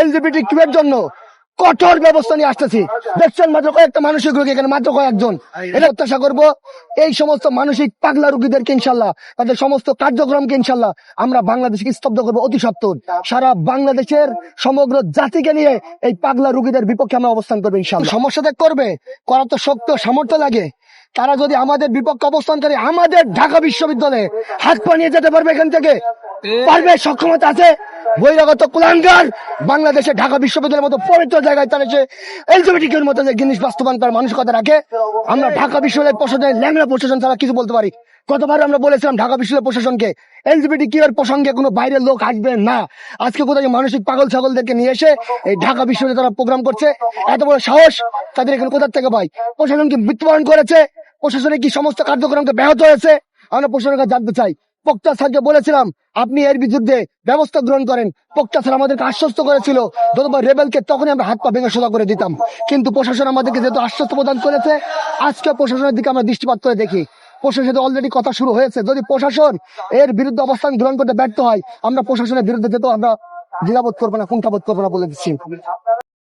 LGBT জন্য কঠোর ব্যবস্থা নিয়ে আসতেছি। দেখছেন মাত্র কয়েকটা মানসিক রোগী এখানে মাত্র কয়েকজন। এটা প্রত্যাশা করব। এই সমস্ত মানসিক পাগলা রোগীদেরকে ইনশাল্লাহ তাদের সমস্ত কার্যক্রমকে ইনশাল্লাহ আমরা বাংলাদেশকে স্তব্ধ করব অতি সত্তর সারা বাংলাদেশের সমগ্র জাতিকে নিয়ে এই পাগলা রোগীদের বিপক্ষে আমরা অবস্থান করব ইনশাল্লাহ। সমস্যাটা করবে করার তো শক্ত সামর্থ্য লাগে। তারা যদি আমাদের বিপক্ষে অবস্থান করে আমাদের ঢাকা বিশ্ববিদ্যালয়ে হাত পা নিয়ে যেতে পারবে এখান থেকে। পারবে সক্ষমতা আছে। বহিরাগত কুলাঙ্গার বাংলাদেশে ঢাকা বিশ্ববিদ্যালয়ের মতো পবিত্র জায়গায় তারা সে এলজিবিটিকের মতো যে জিনিস বাস্তবায়ন করার মানসিকতা রাখে, আমরা ঢাকা বিশ্ববিদ্যালয় প্রশাসনের ল্যাংড়া প্রশাসন ছাড়া কিছু বলতে পারি। গতবার আমরা বলেছিলাম ঢাকা বিশ্ববিদ্যালয় প্রশাসনকে এলজিবিটি কিউ এর প্রসঙ্গে কোনো বাইরের লোক আসবে না। আজকে কোথায় মানসিক পাগল ছাগলদেরকে নিয়ে এসে এই ঢাকা বিশ্ববিদ্যালয়ে তারা প্রোগ্রাম করছে, এত বড় সাহস তাদের এখানে কোথার থেকে পাই প্রশাসনকে মৃত্যুবরণ করেছে? প্রশাসনের কি সমস্ত কার্যক্রমকে ব্যাহত হয়েছে? আমরা প্রশাসনের কাছে জানতে চাই। পোক্তা স্যারকে বলেছিলাম, আপনি এর বিরুদ্ধে ব্যবস্থা গ্রহণ করেন। পোক্তা স্যার আমাদেরকে আশ্বস্ত করেছিল, যতবার রেবেলকে তখনই আমরা হাত পা ভেঙে সোজা করে দিতাম। কিন্তু প্রশাসন আমাদেরকে যেহেতু আশ্বস্ত প্রদান করেছে, আজকে প্রশাসনের দিকে আমরা দৃষ্টিপাত করে দেখি। প্রশাসনের অলরেডি কথা শুরু হয়েছে। যদি প্রশাসন এর বিরুদ্ধে অবস্থান গ্রহণ করতে ব্যর্থ হয়, আমরা প্রশাসনের বিরুদ্ধে যেহেতু আমরা দ্বিধাবোধ করব না, কুণ্ঠাবোধ করব না বলে দিচ্ছি।